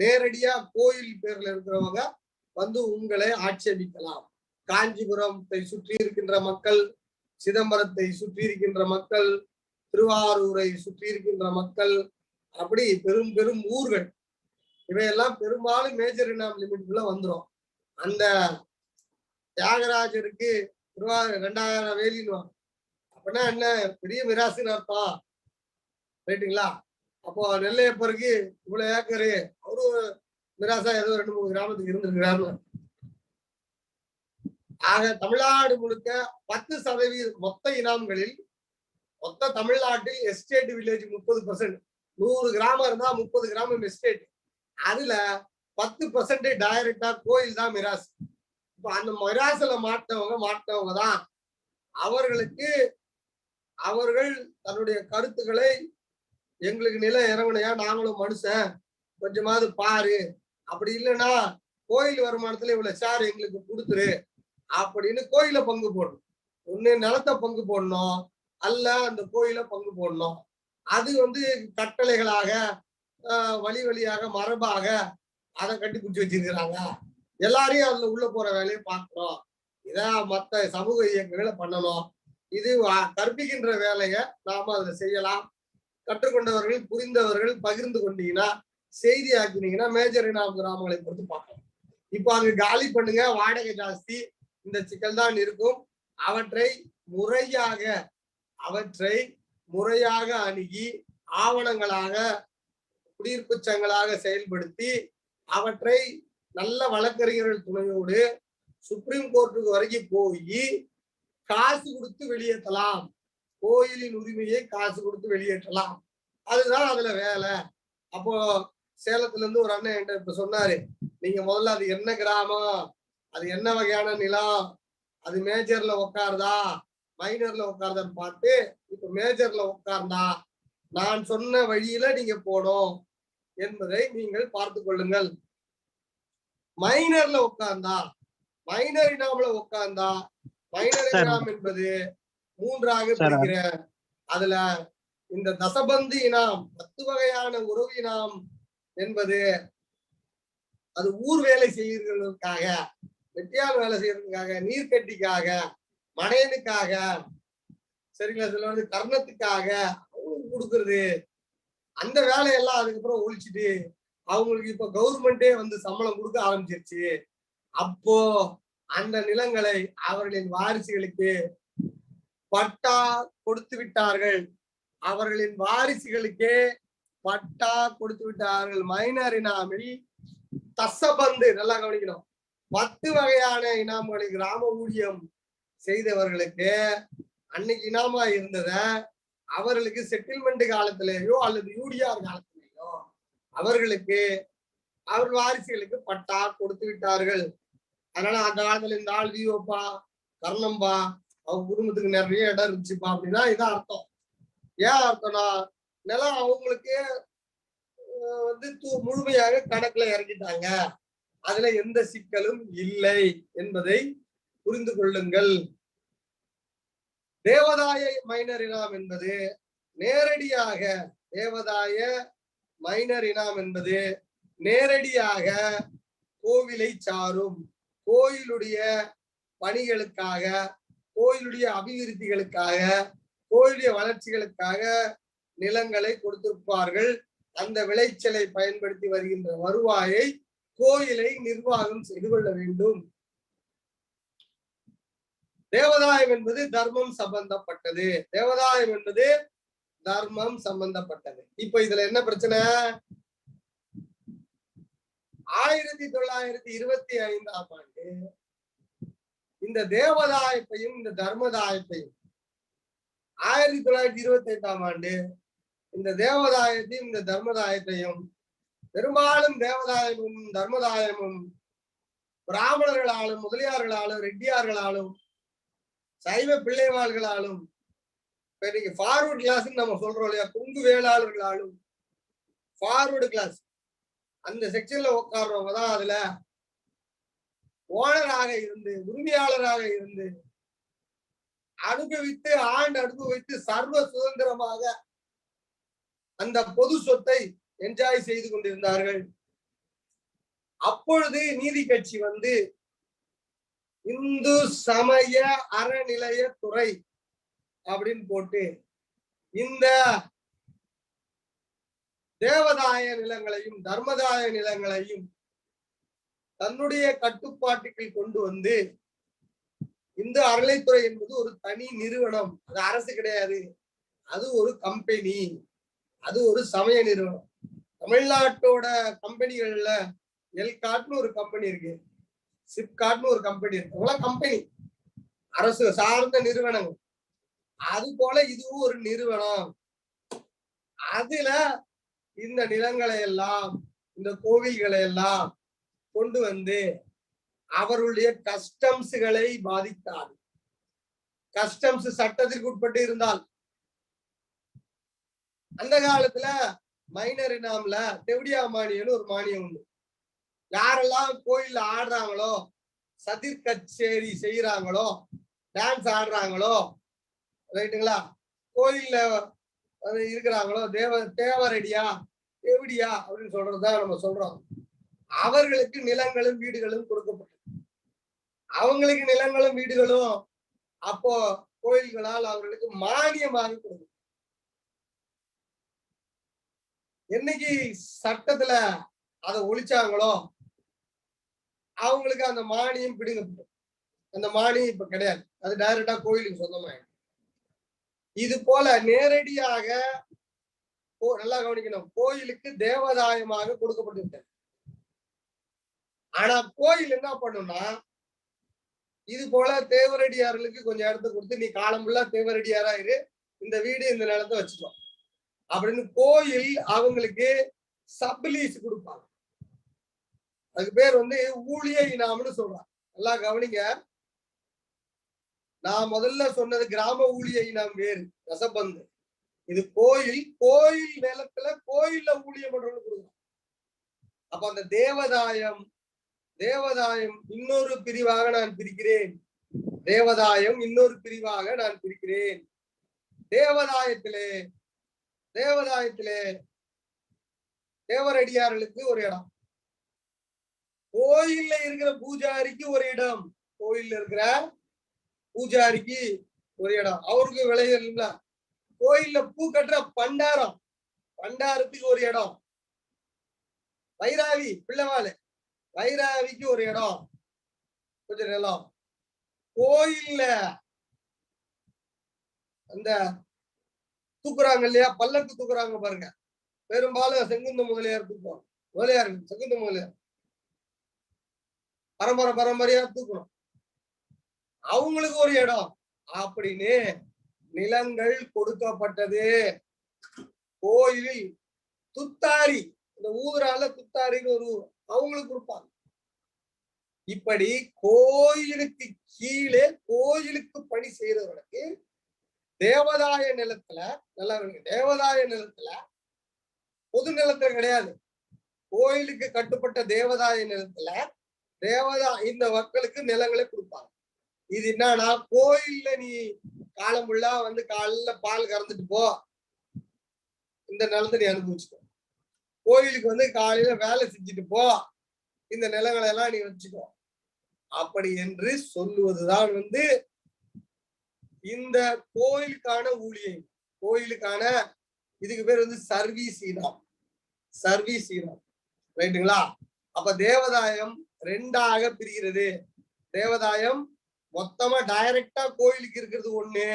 நேரடியா கோயில் பேர்ல இருக்கிறவங்க வந்து உங்களை ஆட்சேபிக்கலாம். காஞ்சிபுரத்தை சுற்றி இருக்கின்ற மக்கள் சிதம்பரத்தை சுற்றி இருக்கின்ற மக்கள் திருவாரூரை சுற்றி இருக்கின்ற மக்கள் அப்படி பெரும் பெரும் ஊர்கள். இவையெல்லாம் பெரும்பாலும் மேஜர் இனாம் லிமிட்குள்ள வந்துரும். அந்த தியாகராஜருக்கு திருவாரூர் ரெண்டாயிரம் வேலின்னு அப்படின்னா என்ன பெரிய மிராசுன்னு ரைட்டுங்களா? அப்போ நெல்லையப்பருக்கு இவ்வளவு ஏக்கரு அவரு நிராசா ஏதோ ரெண்டு மூணு கிராமத்துக்கு இருந்திருக்கிறாரு ஆக தமிழ்நாடு முழுக்க பத்து சதவீதம் மொத்த இனாம்களில் மொத்த தமிழ்நாட்டில் எஸ்டேட் வில்லேஜ் முப்பது பர்சன்ட் நூறு கிராமம் இருந்தா முப்பது கிராமம் எஸ்டேட் அதுல பத்து பர்சன்ட் டைரக்டா கோயில் தான் மிராஸ் இப்ப அந்த மிராசுல மாட்டவங்க மாட்டவங்க தான் அவர்களுக்கு அவர்கள் தன்னுடைய கருத்துக்களை எங்களுக்கு நிலம் இறங்கணையா நாங்களும் மனுஷன். கொஞ்சமாவது பாரு. அப்படி இல்லைன்னா கோயில் வருமானத்துல இவ்வளவு சார் எங்களுக்கு கொடுத்துரு. அப்படின்னு கோயில பங்கு போடணும். ஒண்ணு நிலத்தை பங்கு போடணும். அல்ல அந்த கோயில பங்கு போடணும். அது வந்து கட்டளைகளாக வழி வழியாக மரபாக அதை கட்டி பிடிச்சி வச்சிருக்கிறாங்க. எல்லாரையும் அதுல உள்ள போற வேலையை பார்க்கணும் இதான் மற்ற சமூக இயக்கங்களை பண்ணணும். இது கற்பிக்கின்ற வேலையை நாம அதுல செய்யலாம். கற்றுக்கொண்டவர்கள் புரிந்தவர்கள் பகிர்ந்து கொண்டீங்கன்னா செய்தி ஆக்கினீங்கன்னா மேஜர் இனாம் கிராமங்களை பொறுத்து பார்க்கலாம். இப்போ அங்க காலி பண்ணுங்க வாடகை ஜாஸ்தி இந்த சிக்கல் தான் இருக்கும். அவற்றை முறையாக அவற்றை முறையாக அணுகி ஆவணங்களாக குடியிருப்பு சங்களாக செயல்படுத்தி அவற்றை நல்ல வழக்கறிஞர்கள் துணையோடு சுப்ரீம் கோர்ட்டுக்கு வரைக்கும் போய் காசு கொடுத்து வெளியேற்றலாம். கோயிலின் உரிமையை காசு கொடுத்து வெளியேற்றலாம். அதுதான் அதுல வேலை. அப்போ சேலத்துல இருந்து ஒரு அண்ணன் என்கிட்ட இப்ப சொன்னாரு நீங்க முதல்ல அது என்ன கிராமம்? அது என்ன வகையான நிலம் அது மேஜர்ல உட்காருதா மைனர்ல உட்காருதான்னு பார்த்து இப்ப மேஜர்ல உட்கார்ந்தா நான் சொன்ன வழியில நீங்க போடும் என்பதை நீங்கள் பார்த்து கொள்ளுங்கள். மைனர்ல உட்கார்ந்தா மைனர் இனாம்ல உட்கார்ந்தா மைனர். இனாம் என்பது மூன்றாக சரி. பிரிக்கிறேன் அதுல இந்த தசபந்து இனாம் பத்து வகையான உறவு இனாம் என்பது அது ஊர் வேலை செய்யறதுக்காக வெட்டியால் வேலை செய்யறதுக்காக நீர்க்கட்டிக்காக மனையனுக்காக சரிங்களா சில வந்து கர்ணத்துக்காக அவங்களுக்கு கொடுக்கறது அந்த வேலையெல்லாம் அதுக்கப்புறம் ஒழிச்சிட்டு அவங்களுக்கு இப்ப கவர்மெண்டே வந்து சம்பளம் கொடுக்க ஆரம்பிச்சிருச்சு அப்போ அந்த நிலங்களை அவர்களின் வாரிசுகளுக்கு பட்டா கொடுத்து விட்டார்கள். அவர்களின் வாரிசுகளுக்கே பட்டா கொடுத்து விட்டார்கள். மைனர் இனாமில் தசபந்து நல்லா கவனிக்கணும். பத்து வகையான இனாம்களை கிராம ஊழியம் செய்தவர்களுக்கு அன்னைக்கு இனாமா இருந்தத அவர்களுக்கு செட்டில்மெண்ட் காலத்திலேயோ அல்லது யூடிஆர் காலத்திலேயோ அவர்களுக்கு அவர் வாரிசுகளுக்கு பட்டா கொடுத்து விட்டார்கள். அதனால அந்த காலத்துல இந்த ஆள் விஓப்பா கர்ணம்பா அவங்க குடும்பத்துக்கு நிறைய இடம் இருந்துச்சுப்பா அப்படின்னா இதான் அர்த்தம். ஏன் அர்த்தம்னா நிலம் அவங்களுக்கு வந்து தூ- முழுமையாக கணக்குல இறங்கிட்டாங்க அதுல எந்த சிக்கலும் இல்லை என்பதை புரிந்து கொள்ளுங்கள். தேவதாய மைனர் இனாம் என்பது நேரடியாக தேவதாய மைனர் இனாம் என்பது நேரடியாக கோவிலை சாரும். கோயிலுடைய பணிகளுக்காக கோயிலுடைய அபிவிருத்திகளுக்காக கோயிலுடைய வளர்ச்சிகளுக்காக நிலங்களை கொடுத்திருப்பார்கள். அந்த விளைச்சலை பயன்படுத்தி வருகின்ற வருவாயை கோயிலை நிர்வாகம் செய்து கொள்ள வேண்டும். தேவதாயம் என்பது தர்மம் சம்பந்தப்பட்டது. தேவதாயம் என்பது தர்மம் சம்பந்தப்பட்டது. இப்ப இதுல என்ன பிரச்சனை? ஆயிரத்தி தொள்ளாயிரத்தி இருபத்தி ஐந்தாம் ஆண்டு இந்த தேவதாயத்தையும் இந்த தர்மதாயத்தையும். ஆயிரத்தி தொள்ளாயிரத்தி இருபத்தி எட்டாம் ஆண்டு இந்த தேவதாயத்தையும் இந்த தர்மதாயத்தையும் பெரும்பாலும் தேவதாயமும் தர்மதாயமும் பிராமணர்களாலும் முதலியார்களாலும் ரெட்டியார்களாலும் சைவ பிள்ளைவாள்களாலும் இப்ப இன்னைக்கு ஃபார்வர்ட் கிளாஸ் நம்ம சொல்றோம் இல்லையா? குங்கு வேளாளர்களாலும் ஃபார்வர்டு கிளாஸ் அந்த செக்ஷன்ல உட்கார்றவங்க தான் அதுல ஓனராக இருந்து உரிமையாளராக இருந்து அனுபவித்து ஆண்டு அனுபவித்து சர்வ சுதந்திரமாக அந்த பொது சொத்தை என்ஜாய் செய்து கொண்டிருந்தார்கள். அப்பொழுது நீதி கட்சி வந்து இந்து சமய அறநிலைய துறை அப்படின்னு போட்டு இந்த தேவதாய நிலங்களையும் தர்மதாய நிலங்களையும் தன்னுடைய கட்டுப்பாட்டுக்கு கொண்டு வந்து இந்த அறளைத்துறை என்பது ஒரு தனி நிறுவனம். அது அரசு கிடையாது. அது ஒரு கம்பெனி அது ஒரு சமய நிறுவனம். தமிழ்நாட்டோட கம்பெனிகள்ல எல்காட்னு ஒரு கம்பெனி இருக்கு. சிப்காட்னு ஒரு கம்பெனி இருக்கு. அதெல்லாம் கம்பெனி அரசு சார்ந்த நிறுவனங்கள். அது போல இதுவும் ஒரு நிறுவனம். அதுல இந்த நிலங்களை எல்லாம் இந்த கோவில்களை எல்லாம் கொண்டு வந்து அவருடைய கஸ்டம்ஸ்களை பாதித்தார். கஸ்டம்ஸ் சட்டத்திற்கு உட்பட்டு இருந்தால் அந்த காலத்துல மைனர் இனாம்ல தெவடியா மானியம்னு ஒரு மானியம் உண்டு. யாரெல்லாம் கோயில்ல ஆடுறாங்களோ சதிர் கச்சேரி செய்யறாங்களோ டான்ஸ் ஆடுறாங்களோ ரைட்டுங்களா? கோயில்ல இருக்கிறாங்களோ தேவ தேவரடியா தேவடியா அப்படின்னு சொல்றதுதான் நம்ம சொல்றோம். அவர்களுக்கு நிலங்களும் வீடுகளும் கொடுக்கப்பட்டது. அவங்களுக்கு நிலங்களும் வீடுகளும் அப்போ கோயில்களால் அவர்களுக்கு மானியமாக கொடுக்கும் என்னைக்கு சட்டத்துல அதை ஒழிச்சாங்களோ அவங்களுக்கு அந்த மானியம் பிடுங்கப்படும் அந்த மானியம் இப்ப கிடையாது. அது டைரக்டா கோயிலுக்கு சொந்தமாயிடும் இது போல நேரடியாக கோ- நல்லா கவனிக்கணும். கோயிலுக்கு தேவதாயமாக கொடுக்கப்பட்டு விட்டது. ஆனா கோயில் என்ன பண்ணும்னா இது போல தேவரடியார்களுக்கு கொஞ்சம் இடத்த கொடுத்து நீ காலம் ஃபுல்லா தேவரடியாரா இரு இந்த வீடு இந்த நிலத்தை வச்சுக்கோ. அப்படின்னு கோயில் அவங்களுக்கு சப்லீஸ் கொடுப்பாங்க. அதுக்கு பேர் வந்து ஊழிய இனாம்னு சொல்றாங்க. நல்லா கவனிங்க. நான் முதல்ல சொன்னது கிராம ஊழிய இனம் வேறு ரசபந்து இது கோயில் கோயில் நிலத்துல கோயில்ல ஊழியம் பண்றவங்களுக்கு கொடுக்கும் அப்ப அந்த தேவதாயம் தேவதாயம் இன்னொரு பிரிவாக நான் பிரிக்கிறேன். தேவதாயம் இன்னொரு பிரிவாக நான் பிரிக்கிறேன். தேவதாயத்திலே தேவதாயத்திலே தேவரடியார்களுக்கு ஒரு இடம். கோயில்ல இருக்கிற பூஜாரிக்கு ஒரு இடம். கோயில்ல இருக்கிற பூஜாரிக்கு ஒரு இடம். அவருக்கு விளையல் இல்ல கோயில்ல பூ கட்டுற பண்டாரம். பண்டாரத்துக்கு ஒரு இடம். வைராவி பிள்ளைவாளு வைராவிக்கு ஒரு இடம். கொஞ்சம் நிலம். கோயில்ல அந்த தூக்குறாங்க இல்லையா? பல்லக்கு தூக்குறாங்க பாருங்க. பெரும்பாலும் செங்குந்த முதலியார் தூக்குவாங்க. முதலியார் செங்குந்த முதலியார். பரம்பரை பரம்பரையா தூக்கணும். அவங்களுக்கு ஒரு இடம். அப்படின்னு நிலங்கள் கொடுக்கப்பட்டது. கோயிலில் துத்தாரி. இந்த ஊரால துத்தாரின்னு ஒரு ஊர். அவங்களுக்கு கொடுப்பாங்க. இப்படி கோயிலுக்கு கீழே கோயிலுக்கு பணி செய்யறவர்களுக்கு தேவதாய நிலத்துல நல்லா இருக்கு தேவதாய நிலத்துல பொது நிலத்துல கிடையாது. கோயிலுக்கு கட்டுப்பட்ட தேவதாய நிலத்துல தேவதா இந்த மக்களுக்கு நிலங்களை கொடுப்பாங்க. இது என்னன்னா கோயில்ல நீ காலம் ஃபுல்லா வந்து காலைல பால் கறந்துட்டு போ. இந்த நிலத்தை நீ அனுபவிச்சுக்கோ. கோயிலுக்கு வந்து காலையில வேலை செஞ்சுட்டு போ. இந்த நிலங்களை எல்லாம் நீ வச்சுக்கோ. அப்படி என்று சொல்லுவதுதான் வந்து இந்த கோயிலுக்கான ஊழியம் கோயிலுக்கான இதுக்கு பேர் வந்து சர்வீஸ் இனம் சர்வீஸ் இனம் ரைட்டுங்களா? அப்ப தேவதாயம் ரெண்டாக பிரிகிறது. தேவதாயம் மொத்தமா டைரக்டா கோயிலுக்கு இருக்கிறது ஒண்ணு.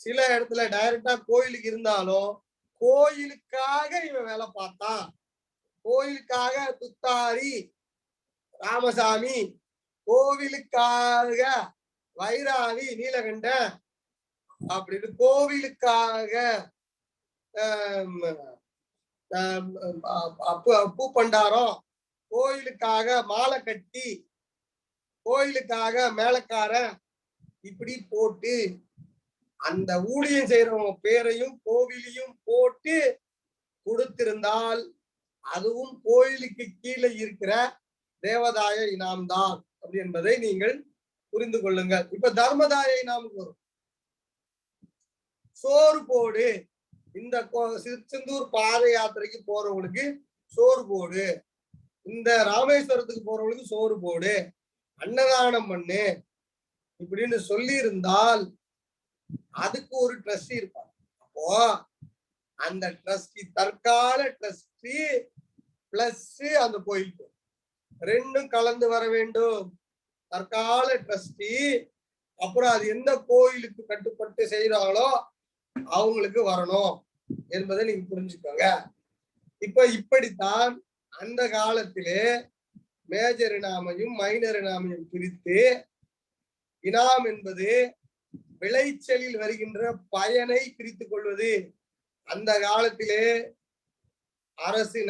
சில இடத்துல டைரக்டா கோயிலுக்கு இருந்தாலும் கோயிலுக்காக இவன் வேலை பார்த்தான். கோயிலுக்காக துத்தாரி ராமசாமி கோவிலுக்காக வைராவி நீலகண்டன் அப்படின்னு கோவிலுக்காக பூ- பூப்பண்டாரம் கோயிலுக்காக மாலை கட்டி கோயிலுக்காக மேலக்காரன் இப்படி போட்டு அந்த ஊழியம் செய்யறவங்க பேரையும் கோவிலையும் போட்டு கொடுத்திருந்தால் அதுவும் கோயிலுக்கு கீழே இருக்கிற தேவதாய இனாம்தான் அப்படி என்பதை நீங்கள் புரிந்து கொள்ளுங்கள். இப்ப தர்மதாய இனாமுக்கு வரும். சோறு போடு. இந்த கோ- பாத யாத்திரைக்கு போறவங்களுக்கு சோறு போடு. இந்த ராமேஸ்வரத்துக்கு போறவங்களுக்கு சோறு போடு. அன்னதானம் பண்ணு. இப்படின்னு சொல்லி இருந்தால் அதுக்கு ஒரு ட்ரஸ்டி இருப்பாங்க. அப்போ அந்த ட்ரஸ்டி தற்கால ட்ரஸ்டி பிளஸ் அந்த கோயிலுக்கு ரெண்டும் கலந்து வர வேண்டும். தற்கால ட்ரஸ்டி அப்புறம் அது எந்த கோயிலுக்கு கட்டுப்பட்டு செய்யறாங்களோ அவங்களுக்கு வரணும் என்பதை நீங்க புரிஞ்சுக்கோங்க. இப்ப இப்படித்தான் அந்த காலத்திலே மேஜர் இனாமையும் மைனர் இனாமையும் பிரித்து இனாம் என்பது விளைச்சலில் வருகின்ற பயனை பிரித்துக் கொள்வது அந்த காலத்திலே அரசு